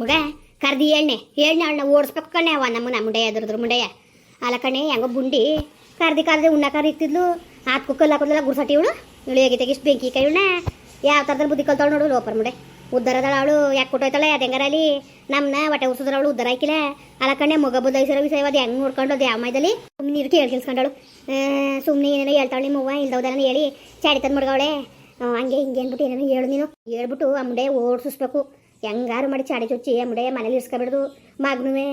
ಮಗ, ಕರ್ದಿ ಎಣ್ಣೆ. ಎಣ್ಣೆ ಅವಳನ್ನ ಓಡಿಸ್ಬೇಕು ಕಣೆ ಅವ ನಮ್ಮನ್ನ ಮುಂಡೆಯ ಅದ್ರದ್ರ ಮುಂಡೆಯ ಅಲ್ಲ ಕಣೆ, ಹೆಂಗೋ ಬುಂಡಿ. ಕರ್ದಿ ಕರ್ದಿ ಉಣ್ಣಕಾರ ಇತ್ತಿದ್ಲು. ಆತ ಕುಕ್ಕಲ್ ಹಾಕೋದಿಲ್ಲ ಗುಡ್ಸಟ್ಟಿ ಇವಳು. ಇವಳು ಹೇಗಿತ್ತಾಗ ಇಷ್ಟು ಬೆಂಕಿ ಕೈ ಇವಳನ್ನ ಯಾವ ಥರದಲ್ಲಿ ಬುದ್ಧಿ ಕಲ್ತಾಳು ನೋಡು ಲೋಪರ್ ಮುಂಡೆ. ಉದ್ದಾರದಳ ಅವಳು, ಯಾಕೆ ಕೊಟ್ಟೋಯ್ತಾಳೆ ಅದು ಹೆಂಗಾರಲ್ಲಿ? ನಮ್ಮನ್ನ ಹೊಟ್ಟೆ ಉರ್ಸಿದ್ರ ಅವಳು ಉದ್ದಾರ ಹಾಕಿಲ್ಲ. ಅಲ್ಲ ಕಣೆ, ಮಗ ಇಸರ ವಿಷಯ ಅದು ಹೆಂಗೆ ನೋಡ್ಕೊಂಡು ಅದು ಯಾವ ಮೈದಲ್ಲಿ? ಸುಮ್ಮನೆ ಇರ್ತಿ ಹೇಳಿ ಕೇಳಿಸ್ಕೊಂಡಳು ಸುಮ್ಮನೆ ಏನೇನೋ ಹೇಳ್ತಾಳೆ ನಿಮ್ಮ ಅವ್ವ ಹೇಳಿ. ಚಾಡಿ ತಂದು ಮಡ್ಗವಳೆ ಹಂಗೆ ಹಿಂಗೆ ಅಂದ್ಬಿಟ್ಟು ಏನೇನೋ ಹೇಳು ನೀನು. ಹೇಳ್ಬಿಟ್ಟು ಆ ಮುಂಡೆ ಓಡಿಸ್ಬೇಕು ಹೆಂಗಾರು ಮಾಡಿ ಚಾಡಿ ಚುಚ್ಚಿ ಮುಡೆ ಮನೇಲಿ ಇರ್ಸ್ಕೊಬಿಡ್ದು. ಮಗನೂ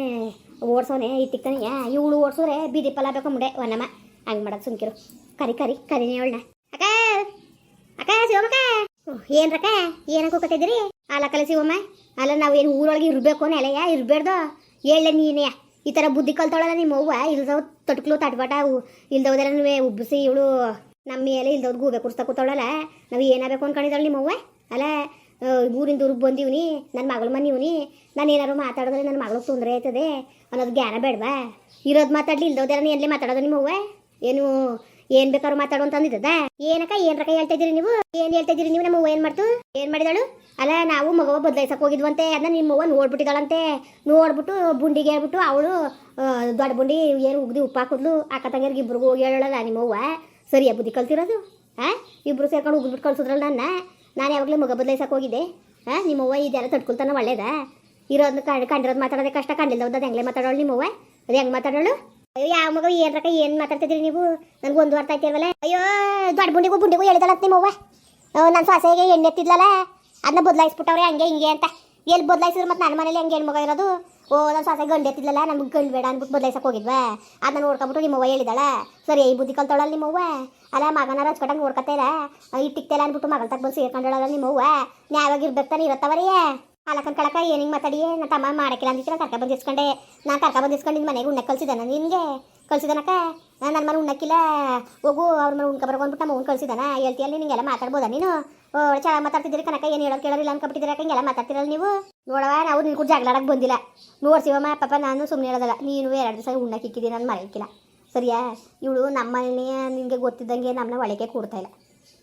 ಓಡ್ಸೋನೆ ಇತ್ತಿಕ್ತಾನೆ ಇವಳು ಓಡ್ಸೋರೆ, ಬೀದಿ ಪಲ್ಲ ಬೇಕು ಮುಡೆ ಒನ್ನಮ್ಮ ಹಂಗೆ ಮಾಡೋದು ಸುಮ್ಕಿರು. ಕರಿ ಕರಿ ಕರಿನೇ ಅವಳನ್ನ. ಅಕ್ಕ! ಅಕ್ಕ ಶಿವಮಕ್ಕ ಏನ್ರಕ್ಕ ಏನಕ್ಕೆ ಹೋಗ್ತಿದ್ದೀರಿ ಅಲ್ಲ ಕಲೆ ಶಿವಮ್ಮ, ಅಲ್ಲ ನಾವು ಏನು ಊರೊಳಗೆ ಇರಬೇಕು ನೆಲೆಯ ಇರಬೇಡ್ದು? ಹೇಳ ನೀನೇ. ಈ ಥರ ಬುದ್ಧಿ ಕಲ್ತೊಳಲ್ಲ ನಿಮ್ಮ ಅವ್ವ? ಇಲ್ದವ್ ತೊಟ್ಕಲು ತಟ್ಬಾಟ ಇಲ್ದವ್ದೆಲ್ಲ ಉಬ್ಬಿಸಿ ಇವಳು. ನಮ್ಮ ಮೇಲೆ ಇಲ್ದವ್ದು ಗೂಬೆ ಕುರ್ಸ್ತಾ ಕೂತಾಳಲ್ಲ. ನಾವು ಏನಾಗಬೇಕು ಅನ್ಕೊಂಡಿದ್ದಾಳೆ ನಿಮ್ಮ ಅವ್ವ? ಅಲ್ಲ ಊರಿಂದ ಊರಿಗೆ ಬಂದಿವ್ನಿ ನನ್ನ ಮಗಳ ಮನೆ ಇವನಿ ನಾನು ಏನಾರು ಮಾತಾಡಿದ್ರೆ ನನ್ನ ಮಗಳಿಗೆ ತೊಂದರೆ ಆಯ್ತದೆ ಅನ್ನೋದು ಜ್ಞಾನ ಬೇಡವಾ? ಇರೋದು ಮಾತಾಡ್ಲಿ ಇಲ್ದವ್ದೆಲ್ಲ ಎಲ್ಲೇ ಮಾತಾಡೋದು ನಿಮ್ಮ ಅವ್ವ? ಏನು, ಏನ್ ಬೇಕಾದ್ರು ಮಾತಾಡು ಅಂತ ಅಂದಿದ್ದದ? ಏನಕ್ಕ, ಏನ್ರಕ್ಕ ಹೇಳ್ತಾ ಇದೀರಿ ನೀವು? ಏನ್ ಹೇಳ್ತಾ ಇದೀರಿ ನೀವು? ನಮ್ಮ ಹೂವ ಏನ್ ಮಾಡ್ತು? ಏನ್ ಮಾಡಿದಳು? ಅಲ್ಲ, ನಾವು ಮಗವ ಬದಲಾಯಿಸಕ್ ಹೋಗಿದ್ವಂತೆ ಅದನ್ನ ನಿಮ್ಮ ಹೂವ ನೋಡ್ಬಿಟ್ಟಿದ್ದಾಳಂತೆ ನೋಡ್ಬಿಟ್ಟು ಬುಂಡಿಗೆ ಹೇಳ್ಬಿಟ್ಟು ಅವಳು ದೊಡ್ಡ ಬುಂಡಿ ಏನು ಉಗ್ದಿ ಉಪ್ಪು ಹಾಕಿದ್ಲು. ಅಕ್ಕ ತಂಗಿಯರ್ಗೆ ಇಬ್ರಿಗೂ ಹೋಗಿ ಹೇಳಲ್ಲ ನಿಮ್ಮ ಹೂವ ಸರಿಯಾ ಬುದ್ಧಿ ಕಲ್ತಿರೋದು? ಆ? ಇಬ್ರು ಸೇರ್ಕೊಂಡು ಉಗ್ಬಿಟ್ಟು ಕಳ್ಸಿದ್ರಲ್ಲ ನನ್ನ. ನಾನು ಯಾವಾಗಲೂ ಮಗ ಬದಲಾಯಿಸಕ್ಕೆ ಹೋಗಿದ್ದೆ. ಹಾಂ ನಿಮ್ಮ ಅವ್ವ ಇದೆಲ್ಲ ತಡ್ಕೊಳ್ತಾನ ಒಳ್ಳೇದಾ? ಇರೋದನ್ನ ಕಂಡು ಕಂಡಿರೋದು ಮಾತಾಡೋದೇ ಕಷ್ಟ ಕಾಂಡಿಲ್ಲ ಅದು ಹೆಂಗ್ಲೇ ಮಾತಾಡೋಳು ನಿಮ್ಮ ಅವ್ವ? ಅದು ಹೆಂಗೆ ಮಾತಾಡೋಳು? ಅಯ್ಯೋ, ಯಾವ ಮಗ ಏನ್ರಕ್ಕ ಏನು ಮಾತಾಡ್ತಿದ್ರಿ ನೀವು? ನನಗೆ ಒಂದು ಅರ್ಥ ಆಯ್ತಿರ್ವಲ್ಲ? ಅಯ್ಯೋ, ದೊಡ್ಡ ಬುಂಡಿಗೂ ಬುಂಡಿಗೂ ಹೇಳಿದಳತ್ ನಿಮ್ಮವ್ವ ನನ್ನ ಸೊಸೆಗೆ ಎಣ್ಣೆ ಎತ್ತಿದ್ಲಲ್ಲ? ಅದನ್ನ ಬದಲಾಯಿಸ್ಬಿಟ್ಟವ್ರೆ ಹಂಗೆ ಹಿಂಗೆ ಅಂತ. ಎಲ್ಲಿ ಬದಲಾಯಿಸಿದ್ರು ಮತ್ತೆ ನನ್ನ ಮನೇಲಿ ಹಂಗೆ ಹೆಣ್ಮಗ ಇರೋದು? ಓ ನನ್ನ ಸಾಸೆ ಗಂಡು ಎತ್ತಿದ್ಲಲ್ಲ ನಮ್ಗೆ ಗಂಡು ಬೇಡ ಅಂದ್ಬಿಟ್ಟು ಬದಲಾಯಿಸಕ್ಕೆ ಹೋಗಿದ್ವಾ? ಅದನ್ನ ನೋಡ್ಕೊಬಿಟ್ಟು ನಿಮ್ಮವ್ವ ಹೇಳಿದಳ. ಸರಿ, ಈ ಬುದ್ಧಿ ಕಲ್ತವಳಲ್ಲ ನಿಮ್ಮವ್ವ ಅಲ್ಲ, ಮಗನ ರಚ್ಕಟ್ಟಂಗೆ ನೋಡ್ಕೊತಾ ಇಲ್ಲ ಇಟ್ಟಿಕ್ತಿಲ್ಲ ಅಂದ್ಬಿಟ್ಟು ಮಗಳ ತಕ್ಕ ಬಂದು ಸೇರ್ಕೊಂಡಳಲ್ಲ ನಿಮ್ಮವ್ವ ನ್ಯಾಯವಾಗಿ ಇರ್ಬೇಕಾನೆ ಇರತ್ತವರಿಯೇ ಅಲಕನ್ ಏನು ಹಿಂಗೆ ಮಾತಾಡಿ ನನ್ನ ತಮ್ಮ ಮಾಡಕ್ಕಿಲ್ಲ ಅಂದಿತ್ತು ಕರ್ಕ ಬಂದು ಇಸ್ಕೊಂಡೆ. ನಾನು ಕರ್ಕ ಬಂದು ಇಸ್ಕೊಂಡು ನಿನ್ನ ಮನೆಗೆ ಉಣ್ಣೆ ಕಳ್ಸಿದಾನ ನಿನಗೆ? ಕಳ್ಸಿದಾನಕ್ಕ? ನನ್ನ ಮನೆ ಉಣ್ಣಕ್ಕಿಲ್ಲ. ಹೋಗು, ಅವ್ರ ಮನೆ ಉಣ್ಕ ಬರ್ಕೊಂಡ್ಬಿಟ್ಟು ನಮ್ಮ ಉಣ್ ಕಳ್ಸಿದಾನ. ಹೇಳ್ತಿಯಲ್ಲಿ ನಿಂಗೆಲ್ಲ ಮಾತಾಡ್ಬೋದಾ ನೀನು? ಚೆನ್ನಾಗಿ ಮಾತಾಡ್ತಿದ್ದೀರಿ ಕನಕ ಏನು ಹೇಳೋದು ಕೇಳೋರಿಲ್ಲ ಅನ್ಕೊಬಿಟ್ಟಿದ್ದೀರ ಹಿಂಗೆಲ್ಲ ಮಾತಾಡ್ತಿರಲ್ಲ ನೀವು? ನೋಡವ ನಾವು ನಿನ್ ಕೂಡ ಜಗಳಾಡಕ್ಕೆ ಬಂದಿಲ್ಲ. ನೋಡ್ಸಿವಮ್ಮ ಪಾಪ ನಾನು ಸುಮ್ಮನೆ ಹೇಳೋದಲ್ಲ, ನೀನು ಎರಡು ದಿವಸ ಉಣ್ಣಕ್ಕೆ ನಾನು ಮರೆಯಕ್ಕಿಲ್ಲ ಸರಿಯಾ? ಇವಳು ನಮ್ಮ ಮನೆ ನಿನಗೆ ಗೊತ್ತಿದ್ದಂಗೆ ನಮ್ಮನ್ನ ಒಳಗೆ ಇಲ್ಲ.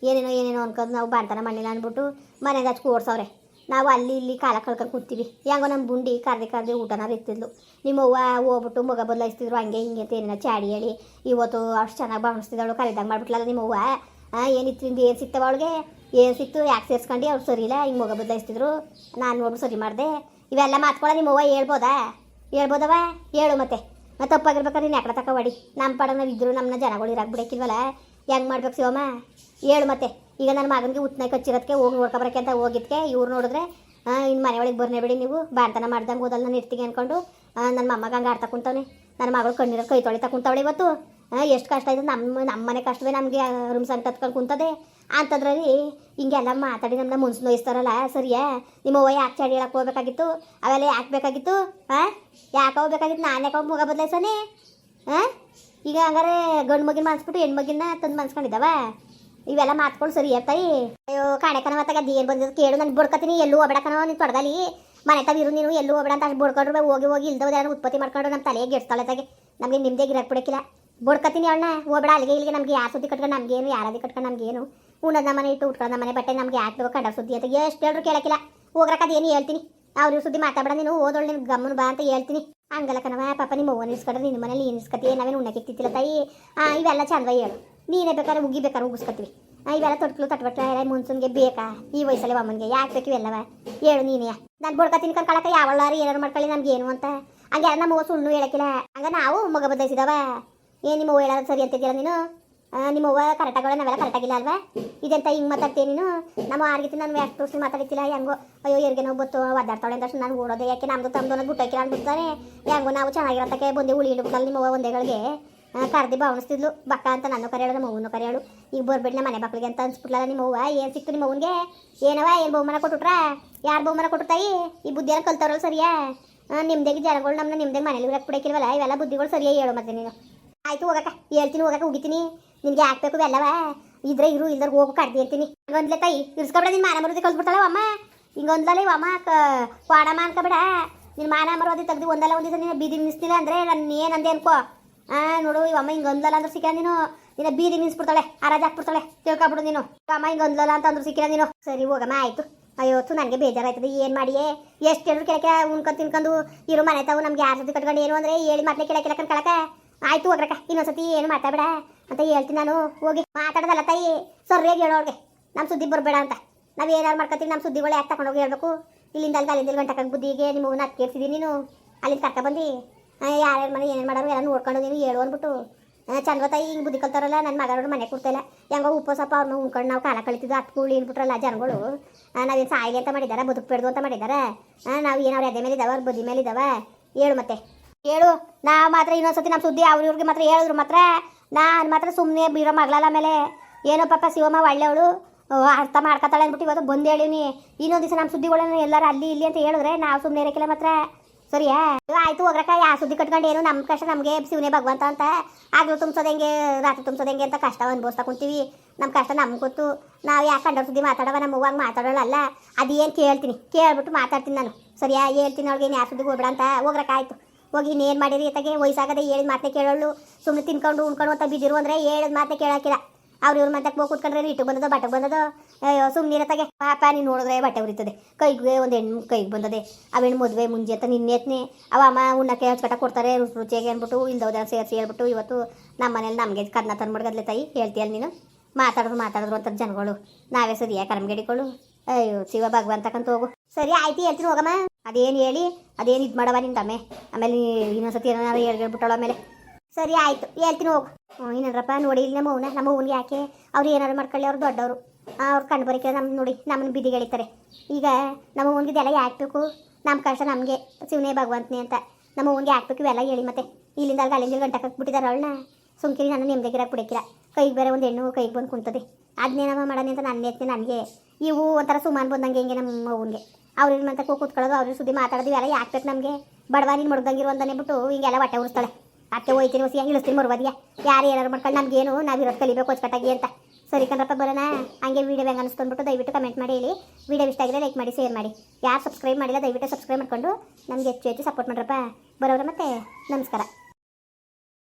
ಏನೇನೋ ಏನೇನೋ ಅನ್ಕೊಂಡು ನಾವು ಬಾಣ್ತನ ಮಣ್ಣಿಲ್ಲ ಅಂದ್ಬಿಟ್ಟು ಮನೆಗೆ ಹಚ್ಚಿ ಕೂಡ್ಸವ್ರೆ ನಾವು ಅಲ್ಲಿ ಇಲ್ಲಿ ಕಾಲ ಕಳ್ಕೊಂಡು ಕೂತೀವಿ. ಹೆಂಗೋ ನಮ್ಮ ಬುಂಡಿ ಕರ್ದೆ ಕರ್ದೆ ಊಟನ ಇರ್ತಿದ್ಲು ನಿಮ್ಮ ಅವ್ವ ಹೋಗ್ಬಿಟ್ಟು ಮಗ ಬದಲಾಯಿಸ್ತಿದ್ರು, ಹಂಗೆ ಹಿಂಗೆ ಅಂತ ಚಾಡಿ ಹೇಳಿ. ಇವತ್ತು ಅಷ್ಟು ಚೆನ್ನಾಗಿ ಬಾಣಿಸ್ತಿದ್ದವಳು ಕರೆದಾಗ ಮಾಡಿಬಿಟ್ಲಲ್ಲ ನಿಮ್ಮ ಅವ್ವ. ಏನಿತ್ತು ಏನು ಸಿಕ್ತವ ಅವಳಿಗೆ? ಏನು ಸಿಕ್ತು? ಯಾಕೆ ಸೇರಿಸ್ಕೊಂಡು? ಅವ್ರು ಸರಿ ಇಲ್ಲ, ಹಿಂಗೆ ಮಗ ಬದಲಾಯಿಸ್ತಿದ್ರು. ನಾನು ನೋಡ್ಬಿಟ್ಟು ಸರಿ ಮಾಡಿದೆ. ಇವೆಲ್ಲ ಮಾತ್ಕೊಳ್ಳೋ ನಿಮ್ಮ ಅವ್ವ, ಹೇಳ್ಬೋದಾ? ಹೇಳ್ಬೋದವ ಹೇಳು ಮತ್ತೆ. ಮತ್ತೆ ತಪ್ಪಾಗಿರ್ಬೇಕಾದ್ರೆ ನೀನು ಯಾಕಡೆ ತಕ ಹೊಡಿ ನಮ್ಮ ಪಡ ನಾವು ಇದ್ರು ನಮ್ಮನ್ನ ಜನಗಳು ಇರಾಕ್ಬಿಡಕ್ಕಿಲ್ವಲ್ಲ ಹೆಂಗೆ ಮಾಡ್ಬೇಕು ಶಿವಮ್ಮ? ಹೇಳು ಮತ್ತೆ. ಈಗ ನನ್ನ ಮಗನಿಗೆ ಉತ್ನಾಯಿ ಕಚ್ಚಿರೋದಕ್ಕೆ ಹೋಗಿ ನೋಡ್ಕೊಬರಕ್ಕೆ ಅಂತ ಹೋಗಿದ್ಕೆ. ಇವ್ರು ನೋಡಿದ್ರೆ ಇನ್ನು ಮನೆ ಒಳಗೆ ಬರ್ನೇ ಬಿಡಿ ನೀವು. ಬಾಣ್ತನ ಮಾಡ್ದಂಗೆ ಹೋದಲ್ಲ ನಾನು ಇರ್ತೀನಿ ಅಂದ್ಕೊಂಡು ನನ್ನ ಮೊಮ್ಮಗ ಹಂಗೆ ಆಡ್ತಾ ಕುಂತವನೆ. ನನ್ನ ಮಗಳು ಕಣ್ಣಿರೋ ಕೈ ತೊಳಿತಾ ಕುಂತವಳೆ ಇವತ್ತು. ಎಷ್ಟು ಕಷ್ಟ ಇದೆ. ನಮ್ಮ ನಮ್ಮ ಮನೆ ಕಷ್ಟವೇ ನಮಗೆ ರೂಮ್ ಸಂಗ್ ತತ್ಕೊಂಡು ಕುಂತದೆ. ಅಂಥದ್ರಲ್ಲಿ ಹಿಂಗೆಲ್ಲ ಮಾತಾಡಿ ನಮ್ಮನ್ನ ಮುನ್ಸು ನೋಯಿಸ್ತಾರಲ್ಲ, ಸರಿಯಾ? ನಿಮ್ಮ ಅವ್ವ ಯಾಕೆ ಚಾಡಿ ಹೇಳಕ್ಕೆ ಹೋಗ್ಬೇಕಾಗಿತ್ತು? ಅವೆಲ್ಲ ಯಾಕೆ ಬೇಕಾಗಿತ್ತು? ಹಾಂ ಯಾಕೆ ಹೋಗ್ಬೇಕಾಗಿತ್ತು ನಾನು ಯಾಕೆ ಹೋಗಿ ಮಗ ಬದಲಾಯಿಸೋನೆ? ಹಾಂ ಈಗ ಹಂಗಾರೆ ಗಂಡು ಮಗಿನ ಮನ್ಸ್ಬಿಟ್ಟು ಹೆಣ್ಮಗಿನ ತಂದು ಮನ್ಸ್ಕೊಂಡಿದ್ದಾವ? ಇವೆಲ್ಲ ಮಾತ್ಕೊಂಡು ಸರಿ ತಾಯಿ ಅಯ್ಯೋ ಕಾಣೆಕನ ಮತ್ತೆ ಅದು ಏನು ಬಂದಿದ್ದು ಕೇಳು, ನಾನು ಬುಡ್ಕತಿನಿ ಎಲ್ಲೂ ಹೋಗ್ಬೇಡಕನೋ ನೀನು ತೊಡಗಲಿ ಮನೆ ತಾವ ಇರು ನೀನು, ಎಲ್ಲೂ ಹೋಗ್ಬೇಡ ಅಂತ ಅಷ್ಟು ಹೋಗಿ ಹೋಗಿ ಹೋಗಿ ಇಲ್ದವ್ದು ಉತ್ಪತ್ತಿ ಮಾಡ್ಕೊಂಡು ನಮ್ಮ ತಲೆಗೆ ಗೆಡ್ಸ್ತಾಳೆ ತಾಗೆ. ನಮಗೆ ನಿಮ್ಮದೇ ಗಿರಕ್ ಬಿಡಕ್ಕಿಲ್ಲ ಬಡ್ಕತೀನಿ ಹೋಗ್ಬೇಡ ಅಲ್ಲಿಗೆ ಇಲ್ಲಿಗೆ ನಮ್ಗೆ ಯಾರು ಸುದ್ದಿ ಕಟ್ಕೊಂಡು ನಮಗೇನು ಯಾರದಿ ಕಟ್ಕೊಂಡು ನಮಗೇನು ಉಣ್ಣದ ಮನೆ ಇಟ್ಟು ಉಟ್ಕೊಂಡು ಮನೆ ಬಟ್ಟೆ ನಮ್ಗೆ ಯಾಕೆ ಬೇಕು ಕಂಡ ಸುದ್ದಿ ಅಂತ ಎಷ್ಟು ಹೇಳ್ರು ಕೇಳಕ್ಕಿಲ್ಲ. ಹೋಗ್ರಕ್ಕ ಅದೇನು ಹೇಳ್ತೀನಿ. ಅವ್ರ ಸುದ್ದಿ ಮಾತಾಡ ನೀನು ಓದೋಳು ನಿನ್ ಗಮನ ಬಾ ಅಂತ ಹೇಳ್ತೀನಿ. ಹಂಗಲ್ಲ ಕಣವ ಪಾಪ ನಿಮ್ಮ ಓನ್ ಇಸ್ಕೊಂಡ್ರೆ ನಿನ್ನ ಮನೇಲಿ ಏನು ನಾವೇನು ಉಣ್ಣಕ್ಕೆ ತಾಯಿ. ಇವೆಲ್ಲ ಚಂದ ಹೇಳು. ನೀನೇ ಬೇಕಾದ್ರೆ ಉಗಿ ಬೇಕಾದ್ರೆ ಉಗಿಸ್ಕೊತೀವಿ. ಇವೆಲ್ಲ ತೊಟ್ಲು ತಟ್ಬಟ್ಟ ಮುನ್ಸೂನ್ಗೆ ಬೇಕಾ? ಈ ವಯಸ್ಸಲ್ಲಿ ಅಮ್ಮನಿಗೆ ಯಾಕೆ ಬೇಕು ಇವೆಲ್ಲವ? ಹೇಳು ನೀನೇ. ನಾನು ಬಡ್ಕ ತಿನ್ಕೊಂಡು ಕಳಕ ಯಾವಳ್ಳಾರು ಏನಾರು ಮಾಡ್ಕೊಳ್ಳಿ ನಮ್ಗೆ ಏನು ಅಂತ. ಹಂಗೆ ನಮ್ಮ ಸುಳ್ಳು ಹೇಳಕ್ಕಿಲ್ಲ ಹಂಗ ನಾವು ಮಗ ಬದಲಿಸಿದವ. ಏನು ನಿಮ್ಮ ಹೇಳೋದು ಸರಿ ಅಂತಿದ್ದೀರ ನೀನು? ನಿಮ್ಮ ಅವ್ವ ಆಗೋಣ ನಾವೆಲ್ಲ ಕರೆಕ್ಟಾಗಿಲ್ಲ ಅಲ್ವಾ? ಇದೆಂತ ಹಿಂಗೆ ಮಾತಾಡ್ತೀನಿ ನೀನು? ನಮ್ಮ ಆರ್ಗಿತಿ ನಾನು ಎಷ್ಟು ವರ್ಷ ಮಾತಾಡ್ತಿಲ್ಲ ಹೆಂಗೋ? ಅಯ್ಯೋ ಎರ್ಗೆ ನಾವು ಬತ್ತು ಒದ್ದಾಡ್ತಾಳೆ ಅಂತ ನಾನು ಓಡೋದು. ಯಾಕೆ ನಮ್ದು ತಮ್ಮದು ಅನ್ನೋದು ಬಿಟ್ಟೋಕಿಲ್ಲ ಅಂದ್ಬಿಡ್ತಾರೆ ಹೆಂಗೋ ನಾವು ಚೆನ್ನಾಗಿರತ್ತಕ್ಕೆ ಬಂದು ಉಳಿ ಇಡ್ಬೇಕಲ್ಲ ನಿಮ್ಮ ಅವ್ವ ಒಂದೇಗಳಿಗೆ. ಕರ್ದಿ ಬಾವಣಿಸ್ತಿದ್ಲು ಬಕ್ಕ ಅಂತ ನಾನು ಕರೆಯೋಳು, ನಮ್ಮ ಅವ್ವನು ಕರೆಯೋಳು. ಈಗ ಬರ್ಬೇಡಿ ಮನೆ ಮಕ್ಳಿಗೆ ಅಂತ ಅನ್ಸ್ಬಿಟ್ಲಲ್ಲ ನಿಮ್ಮ ಅವ್ವ, ಏನು ಸಿಕ್ತು ನಿಮ್ಮ ಅವ್ವನಿಗೆ? ಏನವ, ಏನು ಬಹುಮಾನ ಕೊಟ್ಟುಟ್ರ? ಯಾರು ಬಹುಮಾನ ಕೊಟ್ಟುತ್ತಾಯಿ ಈ ಬುದ್ಧಿಯೆಲ್ಲ ಕಲ್ತವ್ರಲ್ಲ ಸರಿಯಾ? ನಿಮ್ದಾಗಿ ಜನಗಳು ನಮ್ಮನ್ನ ನಿಮ್ದಾಗಿ ಮನೇಲಿ ಇರಕ್ಕೆ ಬಿಡಕ್ಕಿಲ್ವಲ್ಲ ಇವೆಲ್ಲ ಬುದ್ಧಿಗಳು ಸರಿಯಾಗಿ ಹೇಳು ಮತ್ತೆ ನೀನು. ಆಯ್ತು, ಹೋಗಕ್ಕ. ಹೇಳ್ತೀನಿ ಹೋಗಕ್ಕೆ ಹೋಗಿತೀನಿ ನಿನಗೆ ಹಾಕ್ಬೇಕು ಇವೆಲ್ಲವ? ಇದ್ರೆ ಇರು, ಇಲ್ದ್ರ ಹೋಗು ಕಡ್ದಿ ಅಂತೀನಿ ಹಂಗಂದ್ಲೆ ತಾಯಿ, ಇರ್ಸ್ಕೊಬೇಡ ನಿನ್ ಮಾನ ಮರದಿ ಕಲ್ಸ್ಬಿಡ್ತಾಳ ಅಮ್ಮ. ಹಿಂಗೊಂದ್ಲಲ್ಲ ಅಮ್ಮ ಕ್ವಾಡಮ್ಮ ಅನ್ಕೋಬೇಡ. ನಿನ್ ಮಾನ ಮರೋದಿ ತೆಗ್ದು ಒಂದಲ್ಲ ಒಂದಿಸ ನೀನು ಬೀದಿ ನಿಲ್ಲಿಸ್ತಿಲ್ಲ ಅಂದ್ರೆ ನನ್ನ ಏನಂದೆ ಅನ್ಕೋ. ಆ, ನೋಡು ಅಮ್ಮ ಇವಮ್ಮ ಒಂದಲ್ಲ ಅಂದ್ರೆ ಸಿಕ್ಕ ನೀನು? ನಿನ್ನ ಬೀದಿ ನಿನ್ಸ್ಬಿಡ್ತಾಳೆ ಆ ರಜಾ ಹಾಕ್ಬಿಡ್ತಾಳೆ, ತಿಳ್ಕೊಬಿಡು ನೀನು. ಅಮ್ಮ ಹಿಂಗೊಂದ್ಲಲ್ಲ ಅಂತ ಅಂದ್ರು ಸಿಕ್ಕಿರ ನೀನು? ಸರಿ, ಹೋಗಮ್ಮ, ಆಯ್ತು. ಅಯ್ಯೋ ತು ನನಗೆ ಬೇಜಾರಾಯ್ತದೆ, ಏನು ಮಾಡಿಯೇ? ಎಷ್ಟು ಹೇಳಿದ್ರು ಕೆಳಕ ಉಣ್ಕೊಂಡು ತಿನ್ಕೊಂಡು ಇರೋ ಮನೆ ತಾವು ನಮ್ಗೆ ಯಾರ ಜೊತೆ ಕಟ್ಕೊಂಡು ಏನು ಅಂದರೆ ಹೇಳಿ ಮಾತೇ ಕೆಳ ಕೆಳಕನ್ ಕಳಕ? ಆಯ್ತು, ಹೋಗ್ರಕ್ಕ, ಇನ್ನೊಂದ್ಸತಿ ಏನು ಮಾತಾಡಬೇಡ ಅಂತ ಹೇಳ್ತೀನಿ ನಾನು. ಹೋಗಿ ಮಾತಾಡೋದಲ್ಲ ತಾಯಿ, ಸರಿಯಾಗಿ ಹೇಳೋಳ್ಗೆ ನಮ್ಮ ಸುದ್ದಿ ಬರಬೇಡ ಅಂತ. ನಾವು ಏನಾರು ಮಾಡ್ಕೊತೀವಿ ನಮ್ಮ ಸುದ್ದಿಗಳು ಯಾಕೆ ತಗೊಂಡೋಗಿ ಹೇಳ್ಬೇಕು? ಇಲ್ಲಿಂದ ಅಲ್ಲಿ ಅಲ್ಲಿಂದ ಗಂಟೆ ಬುದ್ಧಿಗೆ ನಿಮ್ಮ ಹೂವನ್ನ ಕೇಳ್ತಿದ್ದೀನಿ ನೀನು. ಅಲ್ಲಿಂದ ಬಂದು. ಯಾರ್ಯಾರ ಮನೆ ಏನೇನು ಮಾಡೋರು ಎಲ್ಲ ನೋಡ್ಕೊಂಡು ನೀವು ಹೇಳು ಅಂದ್ಬಿಟ್ಟು. ಚಂದ್ರ ತಾಯಿ ಹಿಂಗೆ ಬುದ್ಧಿ ಕಲ್ತಾರಲ್ಲ ನನ್ನ ಮಗಳೋಡು ಮನೆ ಕೊಡ್ತಾಯಿಲ್ಲ ಹೆಂಗೋ ಉಪ್ಪು ಸೊಪ್ಪ ಅವ್ರನ್ನ ಉಂಕೊಂಡು ನಾವು ಕಾಲ ಕಳಿತಿದ್ದು ಹತ್ತು ಕೂಳಿ ಅಂದ್ಬಿಟ್ರಲ್ಲ ಜನಗಳು. ನಾವೇನು ಸಾಯಿಗೆ ಅಂತ ಮಾಡಿದಾರ ಬದುಕ್ಬೇಡ್ದು ಅಂತ ಮಾಡಿದಾರ? ನಾವು ಏನವ್ರು ಎದೆ ಮೇಲೆ ಇದಾವ ಅವ್ರ ಬುದ್ಧಿ ಮೇಲೆ ಇದಾವ ಹೇಳು ಮತ್ತೆ. ಹೇಳು, ನಾ ಮಾತ್ರ ಇನ್ನೊಂದ್ಸತಿ ನಮ್ಮ ಸುದ್ದಿ ಅವ್ರ ಇವ್ರಿಗೆ ಮಾತ್ರ ಹೇಳಿದ್ರು ಮಾತ್ರ. ನಾನು ಮಾತ್ರ ಸುಮ್ಮನೆ ಬೀರೋ ಮಗಳಲ್ಲ ಆಮೇಲೆ. ಏನೋ ಪಾಪ ಶಿವಮ್ಮ ಒಳ್ಳೆಯವಳು ಅರ್ಥ ಮಾಡ್ಕೊತಾಳೆ ಅಂದ್ಬಿಟ್ಟು ಇವತ್ತು ಬಂದು ಹೇಳೀನಿ ಇನ್ನೊಂದು ದಿವಸ ನಮ್ಮ ಸುದ್ದಿಗಳನ್ನ ಎಲ್ಲರೂ ಅಲ್ಲಿ ಇಲ್ಲಿ ಅಂತ ಹೇಳಿದ್ರೆ ನಾವು ಸುಮ್ಮನೆ ಇರೋಕ್ಕಿಲ್ಲ ಮಾತ್ರ. ಸರಿಯಾ? ಆಯ್ತು ಹೋಗ್ರಕ್ಕ, ಯಾ ಸುದ್ದಿ ಕಟ್ಕೊಂಡು ಏನು ನಮ್ಮ ಕಷ್ಟ ನಮಗೆ ಶಿವನೇ ಭಗವಂತ ಅಂತ. ಆಗ್ಲೂ ತುಂಬಿಸೋದು ಹೆಂಗೆ, ರಾತ್ರಿ ತುಂಬಿಸೋದು ಹೆಂಗೆ ಅಂತ ಕಷ್ಟ ಅನ್ಭವಿಸ್ತಾ ಕುಂತೀವಿ. ನಮ್ಮ ಕಷ್ಟ ನಮ್ಗೆ ಗೊತ್ತು. ನಾವು ಯಾಕೆ ಕಂಡವ್ರ ಸುದ್ದಿ ಮಾತಾಡವ ನಮ್ಮ ಹೂವಾಗ ಮಾತಾಡೋಲ್ಲ ಅದೇನು ಕೇಳ್ತೀನಿ, ಕೇಳ್ಬಿಟ್ಟು ಮಾತಾಡ್ತೀನಿ ನಾನು. ಸರಿಯಾ? ಹೇಳ್ತೀನಿ ಅವ್ಳಿಗೆ ಏನು ಯಾರು ಸುದ್ದಿಗೆ ಹೋಗ್ಬೇಡ ಅಂತ. ಹೋಗ್ರಕ್ಕ, ಆಯ್ತು. ಹೋಗಿ ಇನ್ನೇನು ಮಾಡಿರಿ ಇತ್ತಾಗೆ ವಯಸ್ಸಾಗದೆ ಹೇಳಿದ ಮಾತೇ ಕೇಳೋಳು. ಸುಮ್ಮನೆ ತಿನ್ಕೊಂಡು ಉಣ್ಕೊಂಡು ಅಂತ ಬಿದ್ದಿರು ಅಂದರೆ ಹೇಳಿದ ಮಾತೇ ಕೇಳೋಕ್ಕಿಲ್ಲ. ಅವ್ರ ಇವ್ರ ಮತ್ತೆ ಹೋಗಿ ಕೂತ್ಕೊಂಡ್ರೆ ಇಟ್ಟು ಬಂದದೋ, ಬಟ್ಟೆಗೆ ಬಂದದೋ? ಅಯ್ಯೋ ಸುಮ್ಮನೆ ಇರತ್ತಾಗೆ ಪಾಪ, ನೀನು ನೋಡಿದ್ರೆ ಬಟ್ಟೆ ಉರಿತದೆ. ಕೈಗೆ ಒಂದು ಹೆಣ್ಣು ಕೈಗೆ ಬಂದದೆ. ಅವೇನು ಮದುವೆ ಮುಂಜೆ ಅಂತ ನಿನ್ನೆತ್ನೆ ಅವ ಅಮ್ಮ ಉಣ್ಣಕ್ಕೆ ಹಚ್ಕಟ ಕೊಡ್ತಾರೆ, ರುಚಿ ರುಚಿಯಾಗಿ ಅಂದ್ಬಿಟ್ಟು ಇಲ್ದವ್ದ ಸೇರಿಸಿ ಹೇಳ್ಬಿಟ್ಟು, ಇವತ್ತು ನಮ್ಮ ಮನೇಲಿ ನಮಗೆ ಕರ್ನ ತಂದ್ಬಿಡ್ಗದ್ಲೆ ತಾಯಿ, ಹೇಳ್ತೀಯಲ್ಲ ನೀನು? ಮಾತಾಡಿದ್ರು ಮಾತಾಡಿದ್ರು ಅಂತ ಜನಗಳು. ನಾವೇ ಸರಿಯಾ ಕರ್ಮಗೇಡಿಗಳು ಅಯ್ಯೋ, ಶಿವ ಭಗವಂತಕ್ಕಂತ ಹೋಗು. ಸರಿ, ಆಯ್ತು, ಹೇಳ್ತೀನಿ ಹೋಗಮ್ಮ. ಅದೇನು ಹೇಳಿ, ಅದೇನು ಇದು ಮಾಡವ ನಿಂದಮ್ಮೆ. ಆಮೆ ಆಮೇಲೆ ಇನ್ನೊಂದ್ಸತಿ ಏನಾರು ಹೇಳ್ಬಿಟ್ಟಳು ಆಮೇಲೆ. ಸರಿ ಆಯ್ತು, ಹೇಳ್ತೀನಿ ಹೋಗು. ಹ್ಞೂ ಏನಾರಪ್ಪ ನೋಡಿ ಇಲ್ಲಿ ನಮ್ಮ ನಮ್ಮ ಅವ್ವನಿಗೆ ಯಾಕೆ? ಅವ್ರು ಏನಾರು ಮಾಡ್ಕೊಳ್ಳಿ, ಅವ್ರು ದೊಡ್ಡವರು. ಅವ್ರು ಕಂಡು ಬರೀಕೆ ನಮ್ಮ ನೋಡಿ ನಮ್ಮನ್ನು ಬಿದಿಗೆಳಿತಾರೆ. ಈಗ ನಮ್ಮ ಅವನಿಗೆ ಇದೆಲ್ಲ ಹಾಕ್ಬೇಕು ನಮ್ಮ ಕಷ್ಟ ನಮಗೆ, ಶಿವನೇ ಭಗವಂತನೇ ಅಂತ. ನಮ್ಮ ಅವ್ನಿಗೆ ಹಾಕ್ಬೇಕು ಇವೆಲ್ಲ ಹೇಳಿ ಮತ್ತೆ. ಇಲ್ಲಿಂದ ಅಲ್ಲಿ ಅಲ್ಲಿಂದ ಗಂಟೆ ಹಾಕ್ಬಿಟ್ಟಿದ್ದಾರೆ ಅವಳನ್ನ. ಸುಮ್ಕಿರಿ, ನನ್ನ ನೆಮ್ಮದಿಗಿರಕ್ಕೆ ಕುಡಿಕಿಲ್ಲ ಕೈಗೆ ಬೇರೆ ಒಂದು ಹೆಣ್ಣು ಕೈಗೆ ಬಂದು ಕುಂತದೆ ಅದನ್ನೇನಮ್ಮ ಮಾಡೋಣ ಅಂತ ನನ್ನ ಎತ್ತೆ ನನಗೆ. ಇವು ಒಂಥರ ಸುಮಾರು ಬಂದಂಗೆ ಹೆಂಗೆ ನಮ್ಮ ಅವ್ವನಿಗೆ ಅವ್ರಿಗೆ ಮತ್ತೆ ಕೂತ್ಕೊಳ್ಳೋದು, ಅವ್ರ ಸುದ್ದಿ ಮಾತಾಡೋದು ಇವೆಲ್ಲ ಯಾಕೆ ನಮಗೆ? ಬಡವ ನೀನು ಮಡ್ದಂಗಿರು ಅಂತಾನೆ ಬಿಟ್ಟು ಹಿಂಗೆಲ್ಲ ಹೊಟ್ಟೆ ಉರಿಸ್ತಾಳೆ. ಅತ್ತೆ ಹೋಯ್ತೀನಿ ಹೊಸಿ ಇಳಿಸ್ತೀನಿ ಮರ್ವದಿಯ ಯಾರು ಏನಾರು ಮಾಡ್ಕೊಂಡು ನಮ್ಗೇನು ನಾವು ಇರೋದು ಕಲಿಬೇಕು ಹೊಚ್ಕಟ್ಟಾಗಿ ಅಂತ. ಸರಿ ಕಣ್ರಪ್ಪ, ಬರೋಣ. ಹಂಗೆ ವೀಡಿಯೋ ಹೆಂಗೆ ಅನಿಸ್ಕೊಂಡ್ಬಿಟ್ಟು ದಯವಿಟ್ಟು ಕಮೆಂಟ್ ಮಾಡಿ ಹೇಳಿ. ವೀಡಿಯೋ ಇಷ್ಟ ಆಗಿದ್ರೆ ಲೈಕ್ ಮಾಡಿ ಶೇರ್ ಮಾಡಿ. ಯಾರು ಸಬ್ಸ್ಕ್ರೈಬ್ ಮಾಡಿಲ್ಲ, ದಯವಿಟ್ಟು ಸಬ್ಸ್ಕ್ರೈಬ್ ಮಾಡ್ಕೊಂಡು ನಮಗೆ ಹೆಚ್ಚು ಹೆಚ್ಚು ಸಪೋರ್ಟ್ ಮಾಡ್ರಪ್ಪ. ಬರೋರ ಮತ್ತೆ ನಮಸ್ಕಾರ.